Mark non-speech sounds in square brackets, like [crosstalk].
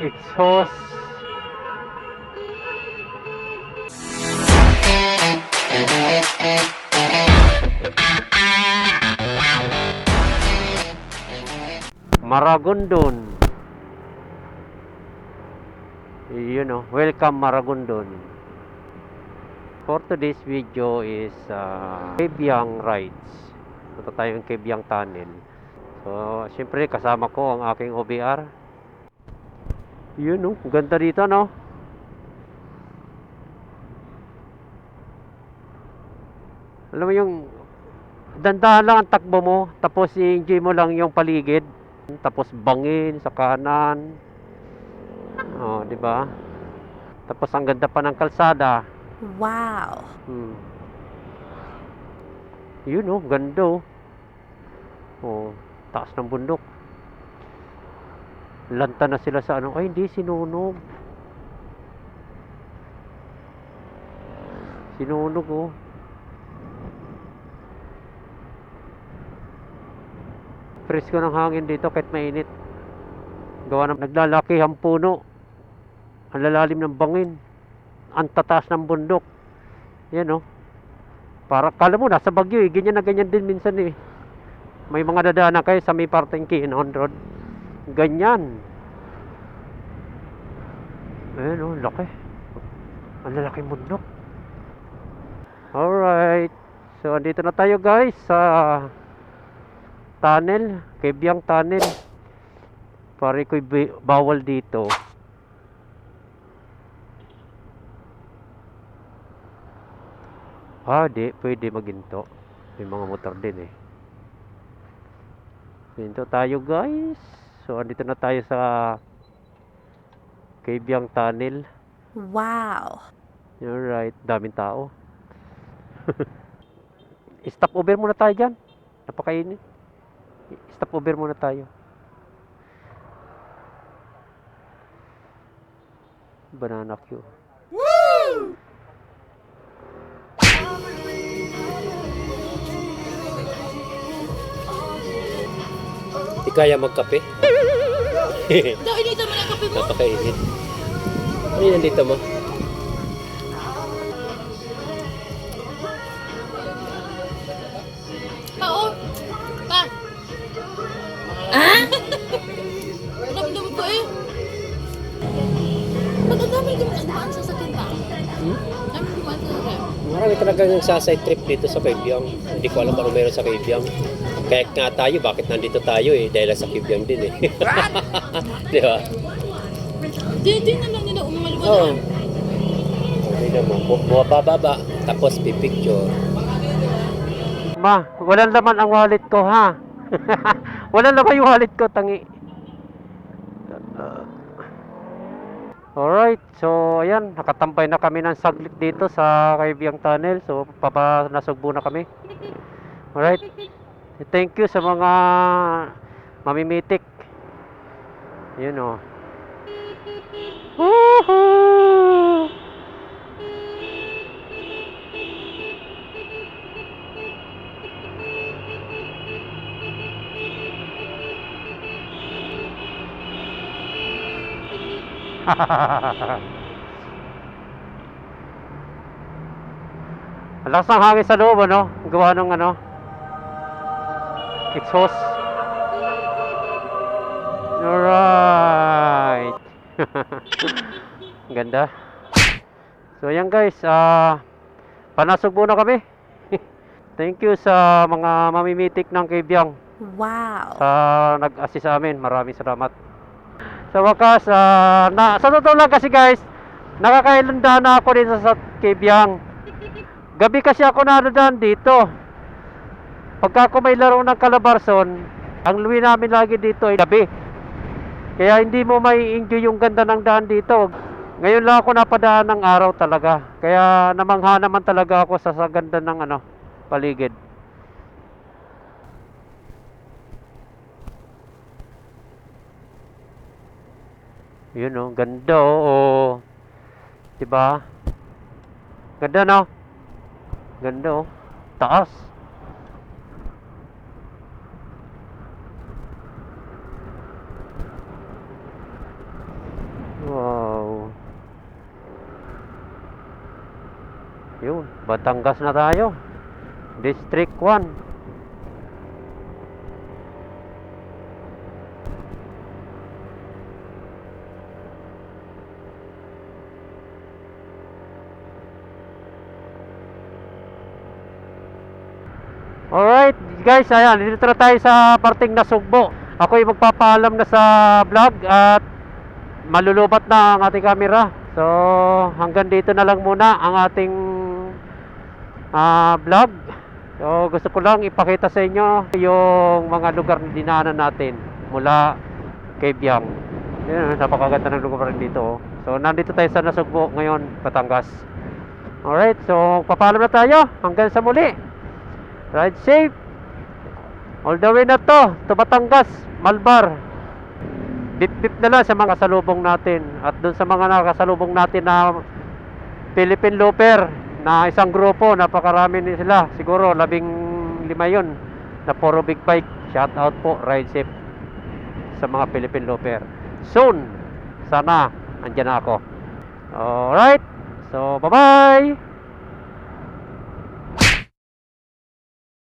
exhaust. Maragondon. You know, welcome Maragondon. For today's video is uh, Kebyang Rides. Punta tayo ng Kebyang Tunnel. So, siyempre kasama ko ang aking OBR. Yun, no? Ang Ganda dito, no? Alam mo yung dandahan lang ang takbo mo, tapos i-enjoy mo lang yung paligid. Tapos bangin sa kanan. Oh, di ba? Tapos ang ganda pa ng kalsada. Wow. Hmm. Yun oh, ganda oh. Oh, taas ng bundok. Lanta na sila sa ano. Ay, hindi, sinunog. Sinunog oh. Presko ng hangin dito kahit mainit. Gawa ng naglalaki ang puno. Ang lalalim ng bangin. Ang tataas ng bundok. Yan oh. Para kala mo nasa Bagyo eh, ganyan na ganyan din minsan eh. May mga dadaanan kayo sa may parteng Kinon Road. Ganyan. Ayan oh, laki. Ang lalaki bundok. Alright. So, andito na tayo guys sa tunnel. Kebyang tunnel. Pare ko'y bawal dito. Ah, di. Pwede maginto. May mga motor din eh. Ginto tayo guys. So, andito na tayo sa Kebyang Tunnel. Wow. Alright. Daming tao. [laughs] Stop over muna tayo dyan. Napakainit. Stop over muna tayo. Banana Q. Di kaya magkape? Dahil dito mo na kape mo? Napakainit. Ano yan dito mo? Pa, oh. Pa. Ah? Ramdam ko eh. Ba't ang dami dumaan sa sakit pa? Hmm? Dami dumaan sa sakit. Marami talagang nagsaside trip dito sa Kaibyang. Hindi ko alam ano meron sa Kaibyang. Kaya nga tayo, bakit nandito tayo eh? Dahil sa Kaibyang din eh. [laughs] Di ba? Di, di na lang nila umaliwan Oo. na. Hindi bu- bumababa, tapos pipicture. Ma, walang laman ang wallet ko ha. [laughs] walang laman yung wallet ko, tangi. Alright, so ayan, nakatampay na kami ng saglit dito sa Kaibiyang Tunnel. So, papa nasugbo na kami. Alright, thank you sa mga mamimitik. Yun o. Woohoo! [laughs] Ang lakas ng hangin sa loob, ano? Gawa ng ano? Exhaust. Alright. [laughs] Ganda. So, ayan guys. ah panasugbo na kami. [laughs] Thank you sa mga mamimitik ng Kibyang Wow. sa nag-assist sa amin. Maraming salamat. Sa wakas, ah, na, sa totoo lang kasi guys, nakakailandahan na ako dito sa Kibyang. Gabi kasi ako nadadaan dito. Pagka ako may laro ng Calabarzon, ang luwi namin lagi dito ay gabi. Kaya hindi mo may enjoy yung ganda ng daan dito. Ngayon lang ako napadaan ng araw talaga. Kaya namangha naman talaga ako sa, sa ganda ng ano, paligid. Yun oh, ganda oh. 'Di ba? Ganda no? Ganda oh. Taas. Yun, Batangas na tayo. District 1. Alright, guys, ayan, dito na tayo sa parting nasugbo. Ako yung magpapaalam na sa vlog at malulubat na ang ating camera. So, hanggang dito na lang muna ang ating ah, vlog. So, gusto ko lang ipakita sa inyo yung mga lugar na dinaanan natin mula kay Biang. Yan, napakaganda ng lugar dito. oh. So, nandito tayo sa Nasugbo ngayon, Batangas. Alright, so papaalam na tayo. Hanggang sa muli. Ride safe. All the way na to, to Batangas, Malbar. Bip-bip na lang sa mga kasalubong natin. At dun sa mga nakasalubong natin na Philippine Looper na isang grupo, napakarami din sila. Siguro labing lima yun na puro big bike. Shout out po, ride safe sa mga Philippine Looper. Soon, sana andyan na ako. Alright, so bye-bye!